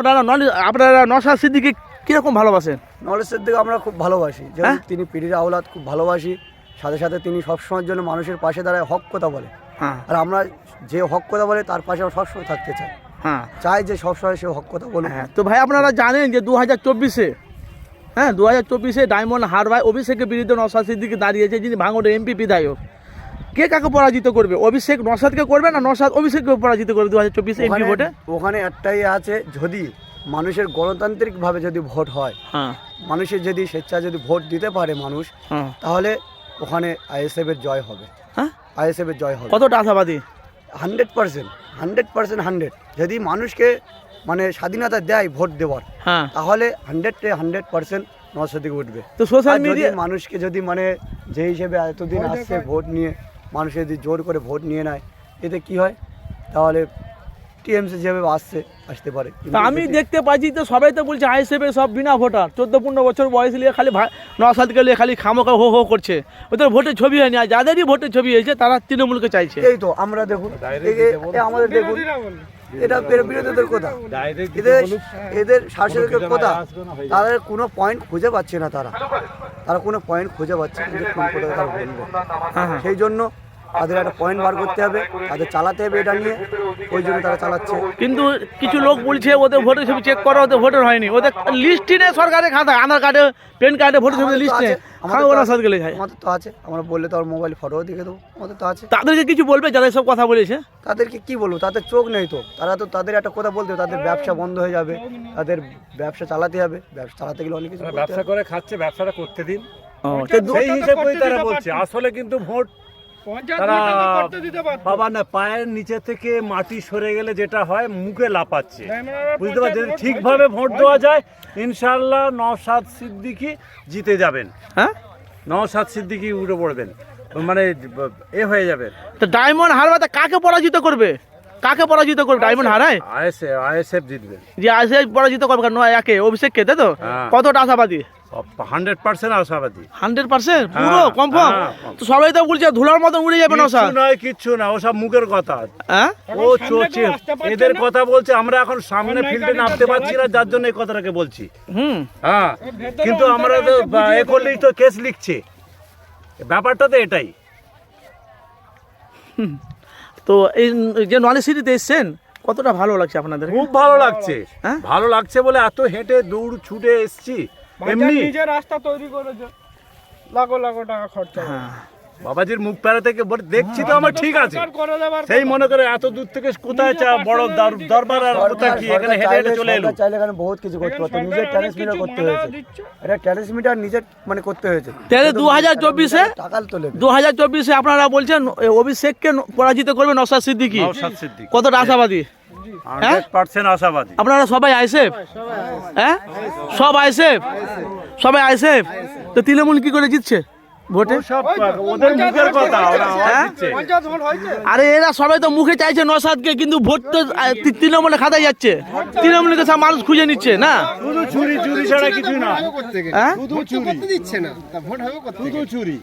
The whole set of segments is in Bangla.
আপনারা আপনারা নশাদ সিদ্দিকে কীরকম ভালোবাসেন? নলেজের দিকে আমরা খুব ভালোবাসি। যেমন হ্যাঁ? তিনি পিড়ির আওলাদ খুব ভালোবাসি। সাথে সাথে তিনি সবসময়ের জন্য মানুষের পাশে দাঁড়ায় হক কথা বলে। হ্যাঁ। আর আমরা যে হক কথা বলে তার পাশে আমরা সবসময় থাকতে চাই। হ্যাঁ। চাই যে সবসময় সে হক কথা বলে হ্যাঁ। তো ভাই আপনারা জানেন যে দু হাজার চব্বিশে হ্যাঁ দু হাজার চব্বিশে ডায়মন্ড হারবায় অভিষেকের বিরুদ্ধে নসাদ সিদ্দিকি দাঁড়িয়েছে যিনি ভাঙড়ের এমপি বিধায়ক। কে কাকে পরাজিত করবে? অভিষেক নসাদকে করবে না নসাদ অভিষেককে পরাজিত করবে দু হাজার চব্বিশে এমপি ভোটে? ওখানে একটাই আছে যদি মানুষের গণতান্ত্রিকভাবে যদি ভোট হয় হ্যাঁ। মানুষের যদি স্বেচ্ছা যদি ভোট দিতে পারে মানুষ হ্যাঁ। তাহলে ওখানে আইএসএফ এর জয় হবে। হ্যাঁ? আইএসএফ এর জয় হবে। কতটা আশাবাদী hundred percent hundred percent hundred. যদি মানুষকে মানে স্বাধীনতা দেয় ভোট দেওয়ার তাহলে হান্ড্রেড হান্ড্রেড পার্সেন্ট নশো দিকে উঠবে। তো সোশ্যাল মিডিয়া মানুষকে যদি মানে যে হিসেবে এতদিন আসছে ভোট নিয়ে মানুষ যদি জোর করে ভোট নিয়ে নেয় এতে কি হয়? তাহলে টিএমসি যেভাবে আসছে আসতে পারে। আমি দেখতে পাচ্ছি তো সবাই তো বলছে আই আইএসএফে সব বিনা ভোটার। চোদ্দ পনেরো বছর বয়স নিয়ে খালি ন নসাদকে নিয়ে খালি খামোকা হো হো করছে। ওদের ভোটের ছবি হয়নি আর যাদেরই ভোটের ছবি হয়েছে তারা তৃণমূলকে চাইছে। এই তো আমরা দেখুন আমাদের দেখুন। এটা এর বিরোধীদের কথা। এদের এদের শাসকের কথা। তাদের কোনো পয়েন্ট খুঁজে পাচ্ছে না তারা। তারা কোনো পয়েন্ট খুঁজে পাচ্ছে হ্যাঁ হ্যাঁ। সেই জন্য তাদের একটা পয়েন্ট বার করতে হবে তাদের চালাতে হবে এটা নিয়ে ওই জন্য তারা চালাচ্ছে। কিন্তু কিছু লোক বলছে ওদের ভোটের ছবি চেক করো ওদের ভোটার হয়নি। ওদের লিস্টই নেই সরকারের খাতায় আধার কার্ডে প্যান কার্ডে ভোটের ছবি লিস্ট নেই। ওরা আছে, সাথ গেলে আমাদের তো আছে আমরা বললে তো মোবাইল ফটো দেখে দেবো আমাদের তো আছে। তাদেরকে কিছু বলবে যারা সব কথা বলেছে? তাদেরকে কি বলব তাদের চোখ নেই তো তারা তো তাদের একটা কথা বলতে হবে, তাদের ব্যবসা বন্ধ হয়ে যাবে তাদের ব্যবসা চালাতে হবে ব্যবসা চালাতে গেলে অনেক কিছু ব্যবসা করে খাচ্ছে ব্যবসাটা করতে দিন। সেই হিসেবেই তারা বলছে আসলে কিন্তু ভোট তারা বাবা না পায়ের নিচে থেকে মাটি সরে গেলে যেটা হয় মুখে লাপাচ্ছে বুঝতে পারছেন? ঠিকভাবে ভোট দেওয়া যায়। ইনশাল্লাহ নওশাদ সিদ্দিকি জিতে যাবেন। হ্যাঁ? নওশাদ সিদ্দিকি উঠে পড়বেন। মানে এ হয়ে যাবে। তো ডায়মন্ড হারবাতে কাকে পরাজিত করবে? কাকে পরাজিত করবে? ডায়মন্ড হারায় আইএসএফ আইএসএফ জিতবে। যে আসে পরাজিত করবে? নয় একে অভিষেককে তাই তো? হ্যাঁ। কতটা আশাবাদী? হান্ড্রেড পার্সেন্ট আশাবাদী। হান্ড্রেড পার্সেন্ট পুরো হ্যাঁ, কনফার্ম হ্যাঁ। তো সবাই তো বলছে ধুলার মতন উড়ে যাবে নশা কিচ্ছু নয় কিচ্ছু না ওসব মুখের কথা। হ্যাঁ? ও চোচে এদের কথা বলছে আমরা এখন সামনে ফিল্ডে নামতে পারছি না যার জন্য এই কথাটাকে বলছি। হুম। হ্যাঁ কিন্তু আমরা তো এ করলেই তো কেস লিখছে। ব্যাপারটা তো এটাই। তো এই যে নলেজ সিটিতে এসছেন কতটা ভালো লাগছে আপনাদের? খুব ভালো লাগছে। হ্যাঁ? ভালো লাগছে বলে এত হেঁটে দৌড় ছুটে এসছি। এমনি? নিজে রাস্তা তৈরি করেছে। লাখো লাখো টাকা খরচা হ্যাঁ। বাবাজির মুখ প্যারা থেকে দেখছি তো আমার ঠিক আছে। সেই মনে করে এত দূর থেকে কোথায় চা বড় দরবার আর কোথায় কি? এখানে হেঁটে হেঁটে চলে এলো। চাইলে এখানে বহুত কিছু করতে পারতো নিজের করতে হয়েছে। এটা ট্যারেন্সমিটার নিজের মানে করতে হয়েছে। তাহলে দু হাজার চব্বিশে টাকাল তোলে দু হাজার চব্বিশে আপনারা বলছেন অভিষেককে পরাজিত করবে নসাদ সিদ্দিকি। কতটা আশাবাদী? আশাবাদী। আপনারা সবাই আইসেফ হ্যাঁ? সব আইসেফ সবাই আইসেফ তো তৃণমূল কি করে জিতছে ভোটে? ওদের মুখের কথা ওরা আওয়াজ হ্যাঁ? আরে এরা সবাই তো মুখে চাইছে নসাদকে কিন্তু ভোট তো তৃণমূলে খাতায় যাচ্ছে। তৃণমূলকে সব মানুষ খুঁজে নিচ্ছে না? শুধু চুরি চুরি ছাড়া কিছু না। হ্যাঁ? দিচ্ছে না। ভোট হবে শুধু চুরি।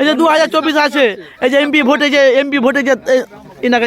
এই যে দু হাজার চব্বিশ আছে এই যে এমপি ভোটে যে এমপি ভোটে যে ইনাকে